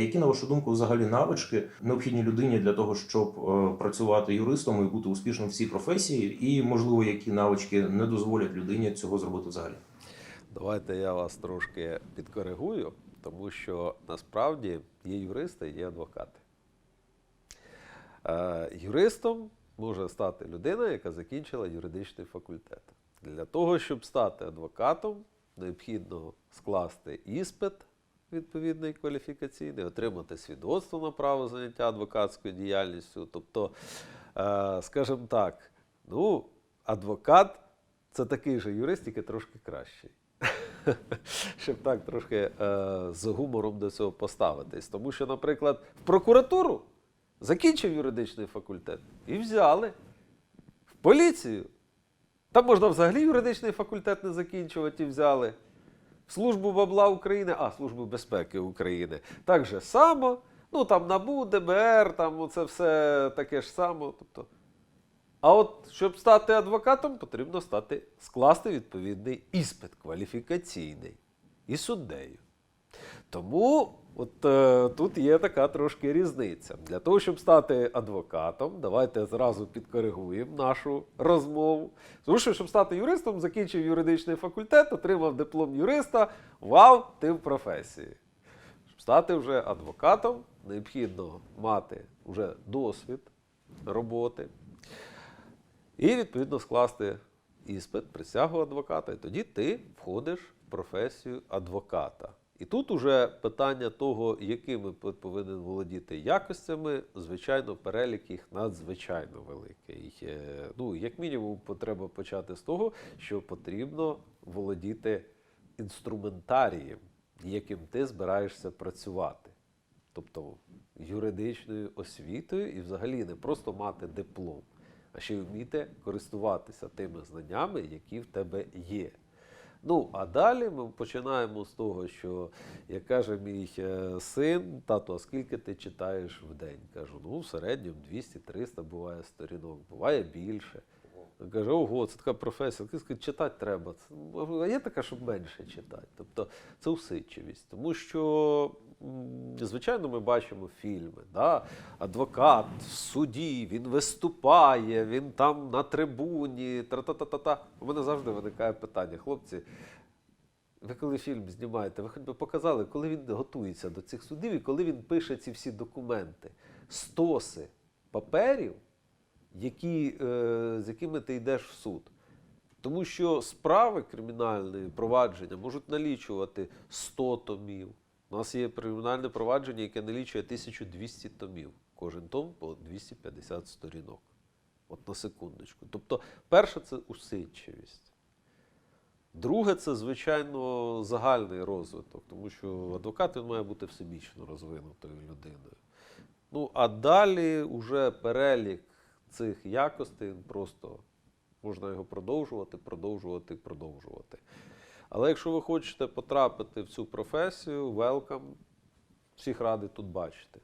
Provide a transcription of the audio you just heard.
Які, на вашу думку, взагалі навички необхідні людині для того, щоб е, працювати юристом і бути успішним в цій професії, і можливо, які навички не дозволять людині цього зробити взагалі? Давайте я вас трошки підкоригую, тому що насправді є юристи, є адвокати. Е, юристом може стати людина, яка закінчила юридичний факультет. Для того, щоб стати адвокатом, необхідно скласти іспит відповідний кваліфікаційний, отримати свідоцтво на право заняття адвокатською діяльністю. Тобто, е, скажімо так, ну, адвокат це такий же юрист, тільки трошки кращий. Щоб так трошки е, з гумором до цього поставитись. Тому що, наприклад, в прокуратуру закінчив юридичний факультет і взяли в поліцію. Там можна взагалі юридичний факультет не закінчувати і взяли. Службу бабла України, а Службу безпеки України. Так же само. Ну там НАБУ, ДБР, там це все таке ж само. Тобто, а от щоб стати адвокатом, потрібно стати, скласти відповідний іспит кваліфікаційний і суддею. Тому от е, тут є така трошки різниця. Для того, щоб стати адвокатом, давайте зразу підкоригуємо нашу розмову. Тому що, щоб стати юристом, закінчив юридичний факультет, отримав диплом юриста. Вау, ти в професії. Щоб стати вже адвокатом, необхідно мати вже досвід роботи. І відповідно скласти іспит, присягу адвоката, і тоді ти входиш в професію адвоката. І тут уже питання того, якими повинен володіти якостями, звичайно, перелік їх надзвичайно великий. Е, Ну, як мінімум, треба почати з того, що потрібно володіти інструментарієм, яким ти збираєшся працювати. Тобто юридичною освітою і взагалі не просто мати диплом, а ще й вміти користуватися тими знаннями, які в тебе є. Ну, а далі ми починаємо з того, що, як каже мій е, син, тато, а скільки ти читаєш в день? Кажу, ну, в середньому 200-300 буває сторінок, буває більше. Каже, ого, це така професія. Читати треба. А є така, щоб менше читати. Тобто це усидчивість. Тому що, звичайно, ми бачимо фільми. Да? Адвокат в суді, він виступає, він там на трибуні. Тра-та-та-та-та. У мене завжди виникає питання, хлопці. Ви коли фільм знімаєте, ви хоч би показали, коли він готується до цих судів і коли він пише ці всі документи, стоси паперів, які, е, з якими ти йдеш в суд. Тому що справи кримінальної провадження можуть налічувати 100 томів. У нас є кримінальне провадження, яке налічує 1200 томів. Кожен том по 250 сторінок. От на секундочку. Тобто, перше це усидчивість. Друге, це, звичайно, загальний розвиток, тому що адвокат він має бути всебічно розвинутою людиною. Ну, а далі вже перелік цих якостей просто можна його продовжувати, продовжувати, продовжувати. Але якщо ви хочете потрапити в цю професію, welcome, всіх радий тут бачити.